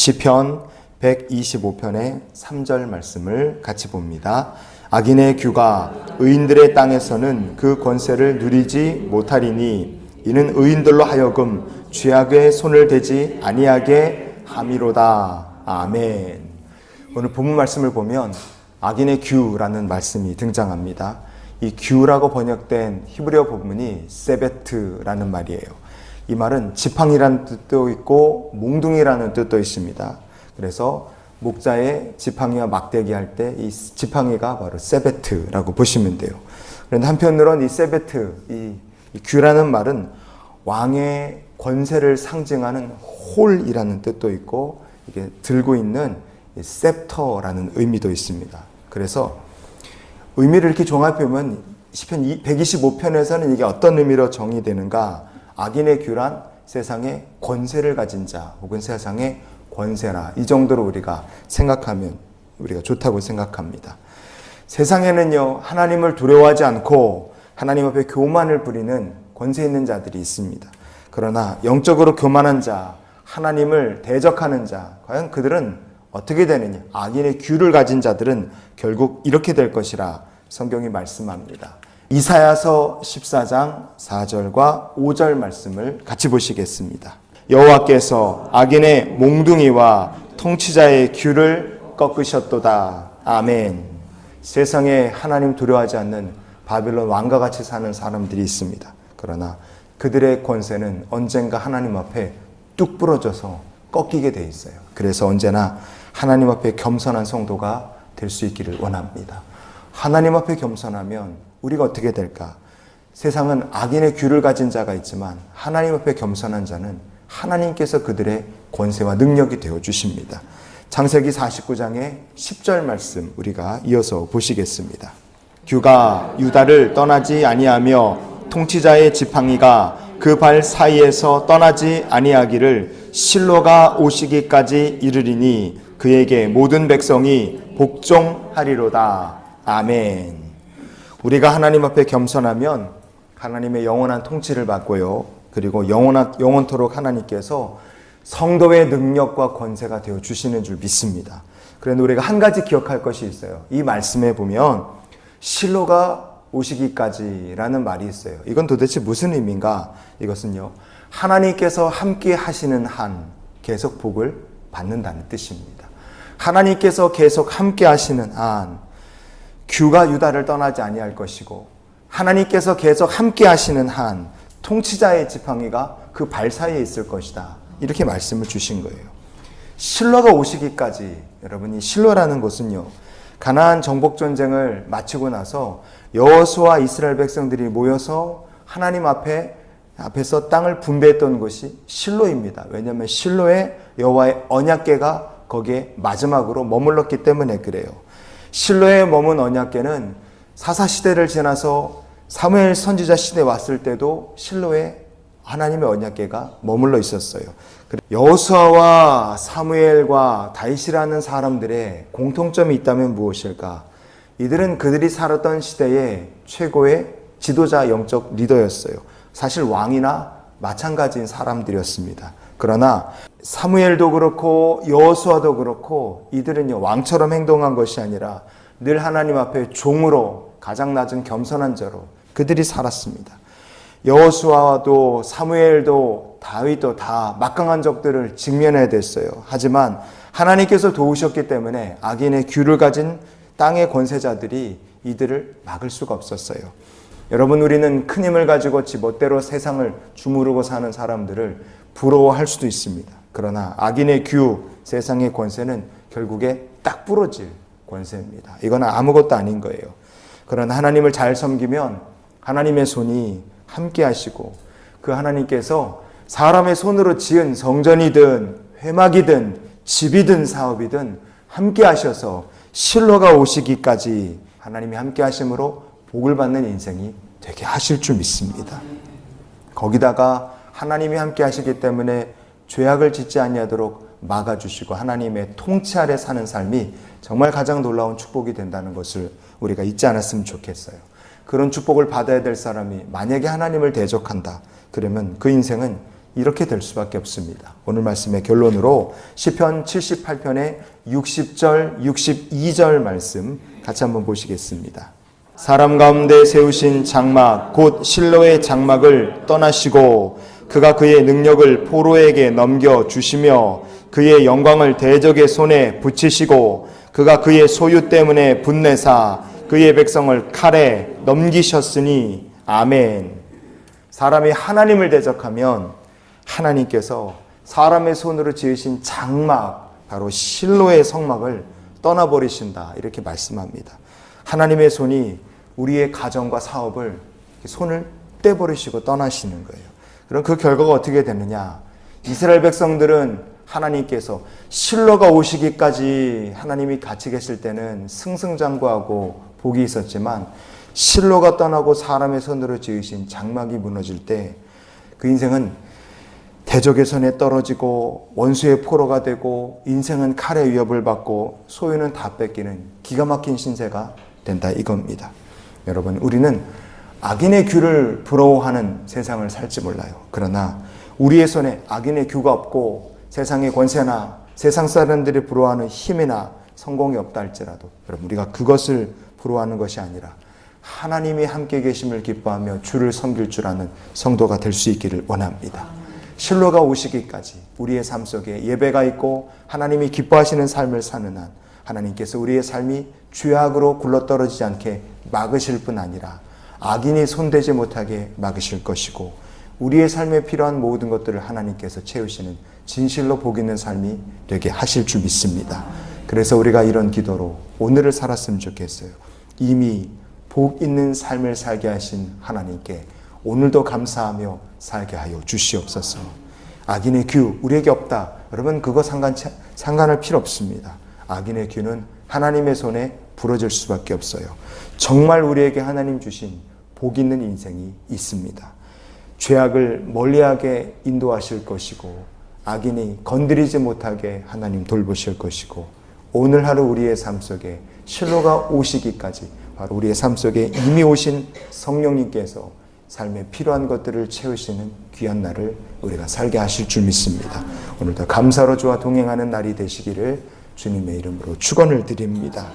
시편 125편의 3절 말씀을 같이 봅니다. 악인의 규가 의인들의 땅에서는 그 권세를 누리지 못하리니 이는 의인들로 하여금 죄악의 손을 대지 아니하게 함이로다. 아멘. 오늘 본문 말씀을 보면 악인의 규라는 말씀이 등장합니다. 이 규라고 번역된 히브리어 본문이 세베트라는 말이에요. 이 말은 지팡이라는 뜻도 있고 몽둥이라는 뜻도 있습니다. 그래서 목자의 지팡이와 막대기 할 때 이 지팡이가 바로 세베트라고 보시면 돼요. 그런데 한편으로는 이 세베트, 이, 이 규라는 말은 왕의 권세를 상징하는 홀이라는 뜻도 있고 이게 들고 있는 이 셉터라는 의미도 있습니다. 그래서 의미를 이렇게 종합해 보면 시편 125편에서는 이게 어떤 의미로 정의되는가? 악인의 규란 세상에 권세를 가진 자 혹은 세상의 권세라 이 정도로 우리가 생각하면 우리가 좋다고 생각합니다. 세상에는요 하나님을 두려워하지 않고 하나님 앞에 교만을 부리는 권세 있는 자들이 있습니다. 그러나 영적으로 교만한 자, 하나님을 대적하는 자, 과연 그들은 어떻게 되느냐? 악인의 규를 가진 자들은 결국 이렇게 될 것이라 성경이 말씀합니다. 이사야서 14장 4절과 5절 말씀을 같이 보시겠습니다. 여호와께서 악인의 몽둥이와 통치자의 규를 꺾으셨도다. 아멘. 세상에 하나님 두려워하지 않는 바빌론 왕과 같이 사는 사람들이 있습니다. 그러나 그들의 권세는 언젠가 하나님 앞에 뚝 부러져서 꺾이게 돼 있어요. 그래서 언제나 하나님 앞에 겸손한 성도가 될 수 있기를 원합니다. 하나님 앞에 겸손하면 우리가 어떻게 될까? 세상은 악인의 규를 가진 자가 있지만 하나님 앞에 겸손한 자는 하나님께서 그들의 권세와 능력이 되어 주십니다. 창세기 49장의 10절 말씀 우리가 이어서 보시겠습니다. 규가 유다를 떠나지 아니하며 통치자의 지팡이가 그 발 사이에서 떠나지 아니하기를 실로가 오시기까지 이르리니 그에게 모든 백성이 복종하리로다. 아멘. 우리가 하나님 앞에 겸손하면 하나님의 영원한 통치를 받고요. 그리고 영원한 영원토록 하나님께서 성도의 능력과 권세가 되어 주시는 줄 믿습니다. 그런데 우리가 한 가지 기억할 것이 있어요. 이 말씀에 보면 실로가 오시기까지라는 말이 있어요. 이건 도대체 무슨 의미인가? 이것은요. 하나님께서 함께 하시는 한 계속 복을 받는다는 뜻입니다. 하나님께서 계속 함께 하시는 한 규가 유다를 떠나지 아니할 것이고 하나님께서 계속 함께 하시는 한 통치자의 지팡이가 그 발 사이에 있을 것이다. 이렇게 말씀을 주신 거예요. 실로가 오시기까지 여러분이 실로라는 곳은요. 가나안 정복 전쟁을 마치고 나서 여호수아 이스라엘 백성들이 모여서 하나님 앞에 앞에서 땅을 분배했던 곳이 실로입니다. 왜냐하면 실로에 여호와의 언약궤가 거기에 마지막으로 머물렀기 때문에 그래요. 실로에 머문 언약궤는 사사 시대를 지나서 사무엘 선지자 시대 왔을 때도 실로에 하나님의 언약궤가 머물러 있었어요. 여호수아와 사무엘과 다윗이라는 사람들의 공통점이 있다면 무엇일까? 이들은 그들이 살았던 시대의 최고의 지도자 영적 리더였어요. 사실 왕이나 마찬가지인 사람들이었습니다. 그러나 사무엘도 그렇고 여호수아도 그렇고 이들은요 왕처럼 행동한 것이 아니라 늘 하나님 앞에 종으로 가장 낮은 겸손한 자로 그들이 살았습니다. 여호수아도 사무엘도 다윗도 다 막강한 적들을 직면해야 됐어요. 하지만 하나님께서 도우셨기 때문에 악인의 규를 가진 땅의 권세자들이 이들을 막을 수가 없었어요. 여러분 우리는 큰 힘을 가지고 지멋대로 세상을 주무르고 사는 사람들을 부러워할 수도 있습니다. 그러나 악인의 규, 세상의 권세는 결국에 딱 부러질 권세입니다. 이건 아무것도 아닌 거예요. 그러나 하나님을 잘 섬기면 하나님의 손이 함께 하시고 그 하나님께서 사람의 손으로 지은 성전이든 회막이든 집이든 사업이든 함께 하셔서 실로가 오시기까지 하나님이 함께 하심으로 복을 받는 인생이 되게 하실 줄 믿습니다. 거기다가 하나님이 함께 하시기 때문에 죄악을 짓지 아니하도록 막아주시고 하나님의 통치 아래 사는 삶이 정말 가장 놀라운 축복이 된다는 것을 우리가 잊지 않았으면 좋겠어요. 그런 축복을 받아야 될 사람이 만약에 하나님을 대적한다. 그러면 그 인생은 이렇게 될 수밖에 없습니다. 오늘 말씀의 결론으로 시편 78편의 60절, 62절 말씀 같이 한번 보시겠습니다. 사람 가운데 세우신 장막 곧 실로의 장막을 떠나시고 그가 그의 능력을 포로에게 넘겨 주시며 그의 영광을 대적의 손에 붙이시고 그가 그의 소유 때문에 분내사 그의 백성을 칼에 넘기셨으니 아멘. 사람이 하나님을 대적하면 하나님께서 사람의 손으로 지으신 장막 바로 실로의 성막을 떠나버리신다 이렇게 말씀합니다. 하나님의 손이 우리의 가정과 사업을 손을 떼버리시고 떠나시는 거예요. 그럼 그 결과가 어떻게 되느냐? 이스라엘 백성들은 하나님께서 실로가 오시기까지 하나님이 같이 계실 때는 승승장구하고 복이 있었지만 실로가 떠나고 사람의 손으로 지으신 장막이 무너질 때 그 인생은 대적의 손에 떨어지고 원수의 포로가 되고 인생은 칼의 위협을 받고 소유는 다 뺏기는 기가 막힌 신세가 된다 이겁니다. 여러분 우리는 악인의 규를 부러워하는 세상을 살지 몰라요. 그러나 우리의 손에 악인의 규가 없고 세상의 권세나 세상 사람들이 부러워하는 힘이나 성공이 없다 할지라도 여러분 우리가 그것을 부러워하는 것이 아니라 하나님이 함께 계심을 기뻐하며 주를 섬길 줄 아는 성도가 될 수 있기를 원합니다. 실로가 오시기까지 우리의 삶 속에 예배가 있고 하나님이 기뻐하시는 삶을 사는 한 하나님께서 우리의 삶이 죄악으로 굴러떨어지지 않게 막으실 뿐 아니라 악인이 손대지 못하게 막으실 것이고 우리의 삶에 필요한 모든 것들을 하나님께서 채우시는 진실로 복 있는 삶이 되게 하실 줄 믿습니다. 그래서 우리가 이런 기도로 오늘을 살았으면 좋겠어요. 이미 복 있는 삶을 살게 하신 하나님께 오늘도 감사하며 살게 하여 주시옵소서. 악인의 규 우리에게 없다. 여러분 그거 상관 상관할 필요 없습니다. 악인의 규는 하나님의 손에 부러질 수밖에 없어요. 정말 우리에게 하나님 주신 복 있는 인생이 있습니다. 죄악을 멀리하게 인도하실 것이고 악인이 건드리지 못하게 하나님 돌보실 것이고 오늘 하루 우리의 삶 속에 실로가 오시기까지 바로 우리의 삶 속에 이미 오신 성령님께서 삶에 필요한 것들을 채우시는 귀한 날을 우리가 살게 하실 줄 믿습니다. 오늘도 감사로 주와 동행하는 날이 되시기를 주님의 이름으로 축원을 드립니다.